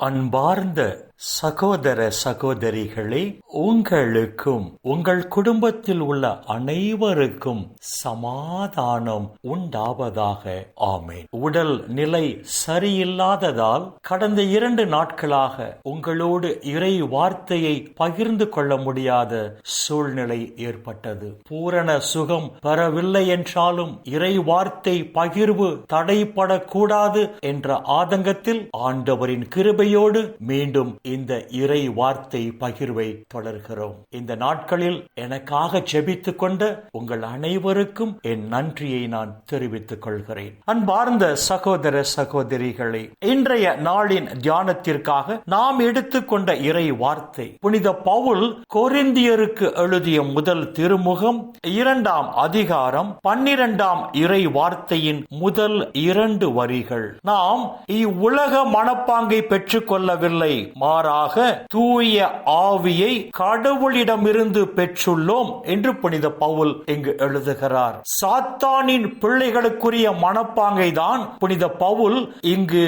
அன்பார்ந்த சகோதர சகோதரிகளே உங்களுக்கும் உங்கள் குடும்பத்தில் உள்ள அனைவருக்கும் சமாதானம் உண்டாவதாக. ஆமேன். உடல் நிலை சரியில்லாததால் கடந்த இரண்டு நாட்களாக உங்களோடு இறை வார்த்தையை பகிர்ந்து கொள்ள முடியாத சூழ்நிலை ஏற்பட்டது. பூரண சுகம் பெறவில்லை என்றாலும் இறை வார்த்தை பகிர்வு தடைப்படக்கூடாது என்ற ஆதங்கத்தில் ஆண்டவரின் கிருபையோடு மீண்டும் இந்த இறை வார்த்தை பகிர்வை தொடர்கிறோம். இந்த நாட்களில் எனக்காக செபித்துக் கொண்ட உங்கள் அனைவருக்கும் என் நன்றியை நான் தெரிவித்துக் கொள்கிறேன். அன்பார்ந்த சகோதர சகோதரிகளை இன்றைய நாளின் தியானத்திற்காக நாம் எடுத்துக்கொண்ட இறை வார்த்தை. புனித பவுல் கொரிந்தியருக்கு எழுதிய முதல் திருமுகம் இரண்டாம் அதிகாரம் பன்னிரண்டாம் இறை வார்த்தையின் முதல் இரண்டு வரிகள். நாம் இவ்வுலக மனப்பாங்கை பெற்றுக்கொள்ளவில்லை மாறாக தூய ஆவியை கடவுளிடமிருந்து பெற்றுள்ளோம் என்று புனித பவுல் இங்கு எழுதுகிறார். சாத்தானின் பிள்ளைகளுக்குரிய மனப்பாங்கை தான் புனித பவுல் இங்கு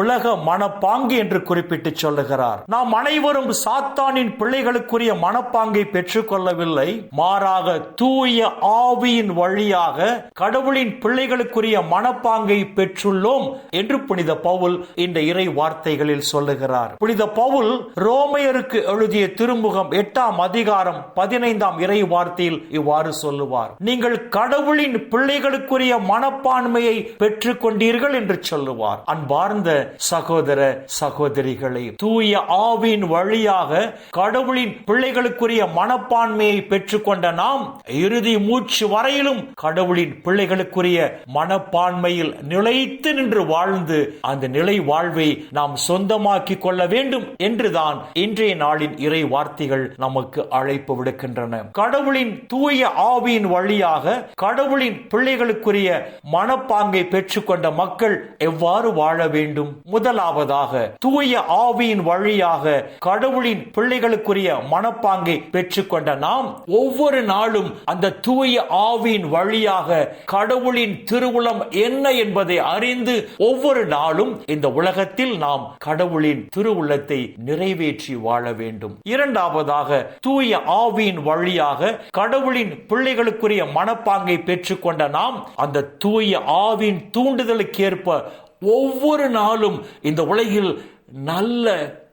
உலக மனப்பாங்கு என்று குறிப்பிட்டு சொல்லுகிறார். நாம் அனைவரும் சாத்தானின் பிள்ளைகளுக்குரிய மனப்பாங்கை பெற்றுக்கொள்ளவில்லை. மாறாக தூய ஆவியின் வழியாக கடவுளின் பிள்ளைகளுக்குரிய மனப்பாங்கை பெற்றுள்ளோம் என்று புனித பவுல் இந்த இறை வார்த்தைகளில் சொல்லுகிறார். புனித பவுல் ரோமையருக்கு எழுதிய திருமுகம் எட்டாம் அதிகாரம் பதினைந்தாம் இறை வார்த்தையில் இவ்வாறு சொல்லுவார். நீங்கள் கடவுளின் பிள்ளைகளுக்குரிய மனப்பான்மையை பெற்றுக் கொண்டீர்கள் என்று சொல்லுவார். அன்பார்ந்த சகோதர சகோதரிகளை தூய ஆவின் வழியாக கடவுளின் பிள்ளைகளுக்குரிய மனப்பான்மையை பெற்றுக்கொண்ட நாம் இறுதி மூச்சு வரையிலும் கடவுளின் பிள்ளைகளுக்குரிய மனப்பான்மையில் நிலைத்து நின்று வாழ்ந்து அந்த நிலை வாழ்வை நாம் சொந்தமாக்கி கொள்ள வேண்டும். என்றுதான் இன்றைய நாளின் இறை வார்த்தைகள் நமக்கு அழைப்பு விடுக்கின்றன. கடவுளின் தூய ஆவியின் வழியாக கடவுளின் பிள்ளைகளுக்குரிய மனப்பாங்கை பெற்றுக்கொண்ட மக்கள் எவ்வாறு வாழ வேண்டும்? முதலாவதாக தூய ஆவியின் வழியாக கடவுளின் பிள்ளைகளுக்குரிய மனப்பாங்கை பெற்றுக்கொண்ட நாம் ஒவ்வொரு நாளும் அந்த தூய ஆவியின் வழியாக கடவுளின் திருவுளம் என்ன என்பதை அறிந்து ஒவ்வொரு நாளும் இந்த உலகத்தில் நாம் கடவுளின் திருவுள்ளத்தை நிறைவேற்றி வாழ வேண்டும். இரண்டாவதாக தூய ஆவியின் வழியாக கடவுளின் பிள்ளைகளுக்குரிய மனப்பாங்கை பெற்றுக்கொண்ட நாம் அந்த தூய ஆவின் தூண்டுதலுக்கேற்ப ஒவ்வொரு நாளும் இந்த உலகில் நல்ல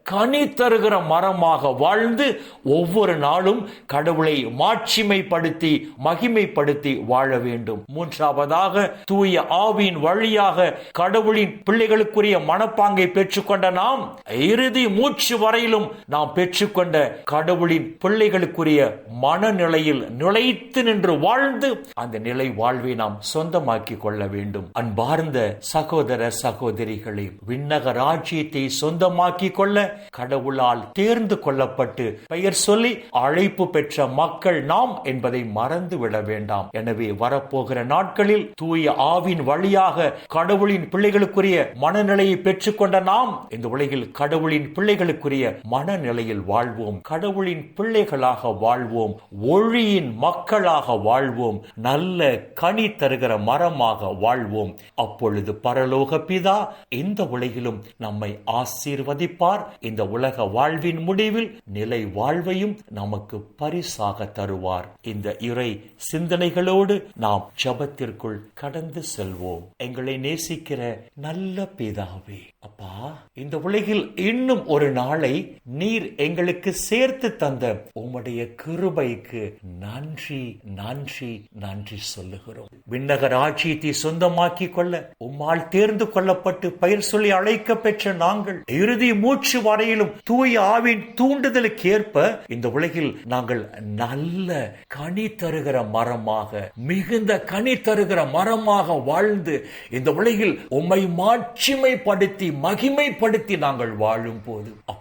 கனி தருகிற மரமாக வாழ்ந்து ஒவ்வொரு நாளும் கடவுளை மாட்சிமைப்படுத்தி மகிமைப்படுத்தி வாழ வேண்டும். மூன்றாவதாக தூய ஆவியின் வழியாக கடவுளின் பிள்ளைகளுக்குரிய மனப்பாங்கை பெற்றுக்கொண்ட நாம் இறுதி மூச்சு வரையிலும் நாம் பெற்றுக்கொண்ட கடவுளின் பிள்ளைகளுக்குரிய மனநிலையில் நிலைத்து நின்று வாழ்ந்து அந்த நிலை வாழ்வை நாம் சொந்தமாக்கி கொள்ள வேண்டும். அன்பார்ந்த சகோதர சகோதரிகளே விண்ணக ராஜ்யத்தை சொந்தமாக்கி கொள்ள கடவுளால் தேர்ந்து கொள்ளப்பட்டு பெயர் சொல்லி அழைப்பு பெற்ற மக்கள் நாம் என்பதை மறந்து விட வேண்டாம். எனவே வரப்போகிற நாட்களில் தூய ஆவின் வழியாக கடவுளின் பிள்ளைகளுக்குரிய மனநிலையை பெற்றுக்கொண்ட நாம் இந்த உலகில் கடவுளின் பிள்ளைகளுக்குரிய மனநிலையில் வாழ்வோம். கடவுளின் பிள்ளைகளாக வாழ்வோம். ஒளியின் மக்களாக வாழ்வோம். நல்ல கனி தருகிற மரமாக வாழ்வோம். அப்பொழுது பரலோக பிதா இந்த உலகிலும் நம்மை ஆசீர்வதிப்பார். இந்த உலக வாழ்வின் முடிவில் நிலை வாழ்வையும் நமக்கு பரிசாக தருவார். இந்த இறை சிந்தனைகளோடு நாம் ஜபத்திற்குள் கடந்து செல்வோம். எங்களை நேசிக்கிற நல்ல பிதாவே அப்பா இந்த உலகில் இன்னும் ஒரு நாளை நீர் எங்களுக்கு சேர்த்து தந்த உம்முடைய கிருபைக்கு நன்றி நன்றி நன்றி சொல்லுகிறோம். விண்ணக ராஜ்யத்தை சொந்தமாக்கி கொள்ள உம்மால் தேர்ந்து கொள்ளப்பட்டு பயிர் சொல்லி அழைக்க பெற்ற நாங்கள் இறுதி மூச்சு வரையிலும் தூய ஆவின் தூண்டுதலுக்கு ஏற்ப இந்த உலகில் நாங்கள் நல்ல கனி தருகிற மரமாக மிகுந்த கனி தருகிற மரமாக வாழ்ந்து இந்த உலகில் உம்மை மாட்சிமைப்படுத்தி மகிமைப்படுத்தி நாங்கள் வாழும் போது